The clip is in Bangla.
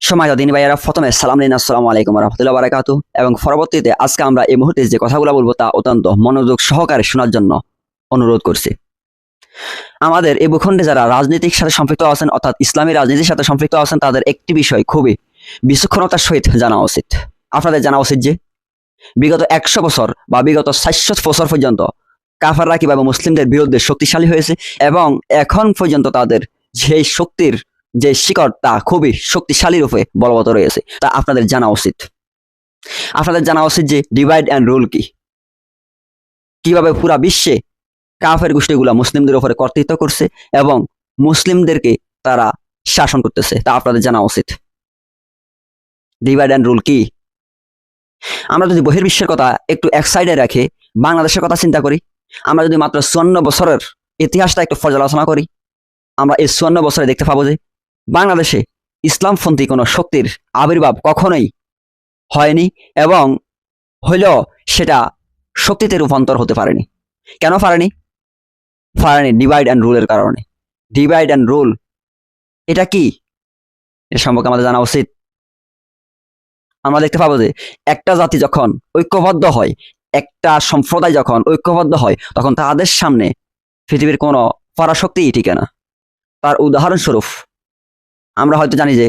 সময় দিন ভাইয়ারা। প্রথমে সালাম দিন আসসালামু আলাইকুম রহমতুল্লাহ বারাকাতু এবং পরবর্তীতে আজকে আমরা এই মুহূর্তে যে কথাগুলো বলব তা অত্যন্ত মনোযোগ সহকারে শোনার জন্য অনুরোধ করছি। আমাদের এই ভূখণ্ডে যারা রাজনীতির সাথে সম্পৃক্ত আছেন, অর্থাৎ ইসলামী রাজনীতির সাথে সম্পৃক্ত আছেন, তাদের একটি বিষয় খুবই বিচক্ষণতার সহিত জানা উচিত। আপনাদের জানা উচিত যে, বিগত একশো বছর বা বিগত সাতশো বছর পর্যন্ত কাফাররা কীভাবে মুসলিমদের বিরুদ্ধে শক্তিশালী হয়েছে এবং এখন পর্যন্ত তাদের সেই শক্তির যে শিকড় তা খুবই শক্তিশালী রূপে বলবৎ রয়েছে, তা আপনাদের জানা উচিত। আপনাদের জানা উচিত যে ডিভাইড অ্যান্ড রুল কি? কীভাবে পুরা বিশ্বে কাফের গোষ্ঠীগুলা মুসলিমদের উপরে কর্তৃত্ব করছে এবং মুসলিমদেরকে তারা শাসন করতেছে, তা আপনাদের জানা উচিত। ডিভাইড অ্যান্ড রুল কি? আমরা যদি বহির্বিশ্বের কথা একটু এক সাইডে রাখে, বাংলাদেশের কথা চিন্তা করি, আমরা যদি মাত্র চুয়ান্ন বছরের ইতিহাসটা একটু পর্যালোচনা করি, আমরা এই চুয়ান্ন বছরে দেখতে পাবো যে বাংলাদেশে ইসলামপন্থী কোনো শক্তির আবির্ভাব কখনোই হয়নি এবং হইলেও সেটা শক্তিতে রূপান্তর হতে পারেনি। কেন পারেনি? পারেনি ডিভাইড অ্যান্ড রুলের কারণে। ডিভাইড অ্যান্ড রুল এটা কি? এ সম্পর্কে আমাদের জানা উচিত। আমরা দেখতে পাবো যে একটা জাতি যখন ঐক্যবদ্ধ হয়, একটা সম্প্রদায় যখন ঐক্যবদ্ধ হয়, তখন তাদের সামনে পৃথিবীর কোনো পরাশক্তিই টিকে না। তার উদাহরণস্বরূপ আমরা হয়তো জানি যে